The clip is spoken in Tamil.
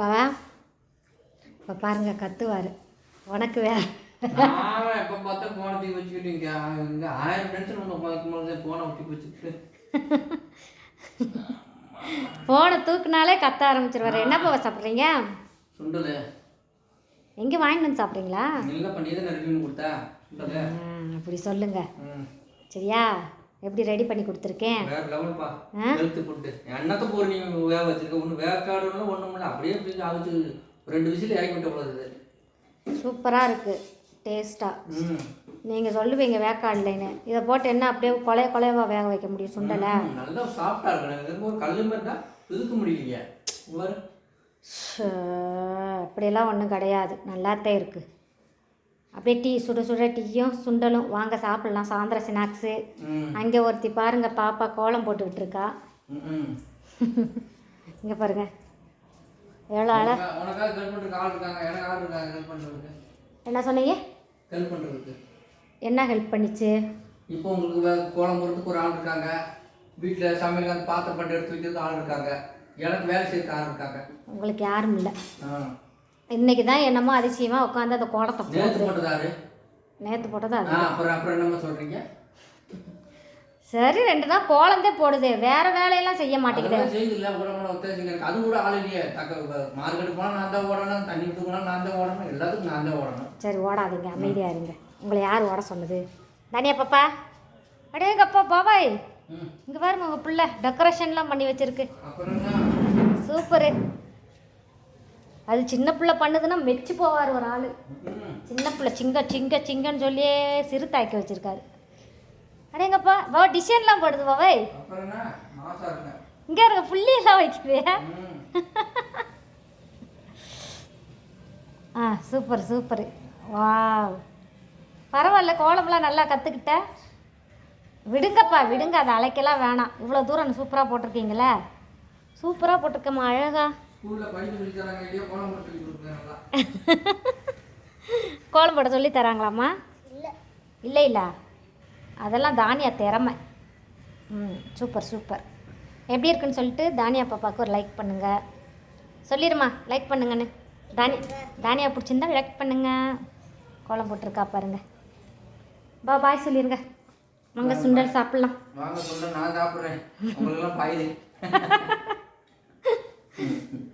பாவா? இப்போ பாருங்க கத்துவார். உனக்கு வே நான் எப்போ பார்த்தா போனை தூக்கி வச்சுக்கிட்டு இங்கே இங்கே ஆயிரம் டென்ஷன் ஒன்று பார்க்கும்போது போனை தூக்கி வச்சுக்கிட்டு. ஃபோனை தூக்குனாலே கத்த ஆரம்பிச்சிருவாரு. என்ன பாவா சாப்பிட்றீங்க? சுண்டல். எங்கே வாங்கிட்டு வந்து சாப்பிட்றீங்களா? இல்லை பண்ணி தான் கொடுத்தா? அப்படி சொல்லுங்க. சரியா? எப்படி ரெடி பண்ணி கொடுத்துருக்கேன்? வேற லெவல்ப்பா ஆ? வெளுத்து போட்டு என்னத்தை போர் நீ வேக வச்சிருக்க? ஒன்று வேக்காடு இல்லை ஒன்றும் இல்லை. அப்படியே அப்படியே அவிச்சு ரெண்டு விசில் இறக்கி விட்ட போல இது சூப்பராக இருக்குது டேஸ்ட்டாக நீங்கள் சொல்லுவீங்க வேக்காடலைன்னு இதை போட்டு என்ன அப்படியே கொலைய கொலையவா வேக வைக்க முடியும் சுண்டலை? நல்லா சாஃப்டா இருக்கணும் ஒரு கல் மாதிரி தான் பிதுக்க முடியலையே அப்படியெல்லாம் ஒன்றும் கிடையாது. நல்லாத்தான் இருக்குது அப்படியே டீ சுட சுட டீயும் சுண்டலும். வாங்க சாப்பிட்லாம். சாயந்தரம் ஸ்நாக்ஸு. அங்கே ஒருத்தி பாருங்க பாப்பா கோலம் போட்டு விட்டுருக்கா. ம், ம். இங்கே பாருங்க. எவ்வளோ அழ என்ன சொன்னீங்க? என்ன ஹெல்ப் பண்ணிச்சு? இப்போ உங்களுக்கு கோலம் போடுறதுக்கு ஒரு ஆள் இருக்காங்க. வீட்டில் சமையல் பாத்திரம் பண்ணி எடுத்து வைக்கிறதுக்கு ஆள் இருக்காங்க. எனக்கு வேலை செய்யறதுக்கு ஆள் இருக்காங்க. உங்களுக்கு யாரும் இல்லை. இன்னைக்கு தான் என்னமோ அதிசயமாக உட்காந்து அந்த கோலத்தை போடுது நேற்று போட்டது அது? சரி ரெண்டு நாள் கோலந்தே போடுது. வேற வேலையெல்லாம் செய்ய மாட்டேங்குது. அது கூட ஆள் இல்லையே. மார்க்கெட் போனால் நான் தான் ஓடணும். தண்ணி விட்டு போனால் நான் தான் ஓடணும். எல்லாத்துக்கும் நான் தான் ஓடணும். சரி ஓடாதீங்க. அமைதியாக இருங்க. உங்களை யார் ஓட சொன்னது? தானியா பாப்பா. அடேங்கப்பா பாபாய். இங்கே பாருங்க உங்கள் பிள்ளை. டெக்கரேஷன்லாம் பண்ணி வச்சிருக்கு. அது சின்ன பிள்ளை பண்ணுதுன்னா மெச்சு போவார் ஒரு ஆள். சின்ன பிள்ளை சிங்க சிங்க சிங்கன்னு சொல்லியே சிறுத்தாக்கி வச்சுருக்காரு. அடேங்கப்பா பாவா டிசைன்லாம் போடுது பாவை இங்கே இருக்க புள்ளியெல்லாம் வைக்குது ஆ சூப்பர் சூப்பர். வாவ். பரவாயில்ல கோலம்லாம் நல்லா கற்றுக்கிட்ட விடுங்கப்பா விடுங்க அதை அழைக்கலாம் வேணாம். இவ்வளோ தூரம் சூப்பராக போட்டிருக்கீங்களே. சூப்பராக போட்டிருக்கம்மா அழகா. ஸ்கூலில் படிக்க சொல்லி தராங்க இல்லையா கோலம் சொல்லி போட சொல்லி தராங்களாம்மா? இல்லை. இல்லை அதெல்லாம் தானியா திறமை. ம் சூப்பர் சூப்பர் எப்படி இருக்குன்னு சொல்லிட்டு தானியா பாப்பாவுக்கு ஒரு லைக் பண்ணுங்க. சொல்லிடுமா லைக் பண்ணுங்கன்னு. தானி தானியா பிடிச்சிருந்தா லைக் பண்ணுங்க. கோலம் போட்டிருக்கா பாருங்க. பா பாய் சொல்லிடுங்க வாங்க சுண்டல் சாப்பிட்லாம். வாங்க நான் சாப்பிட்றேன். உங்களுக்கெல்லாம் பாயுது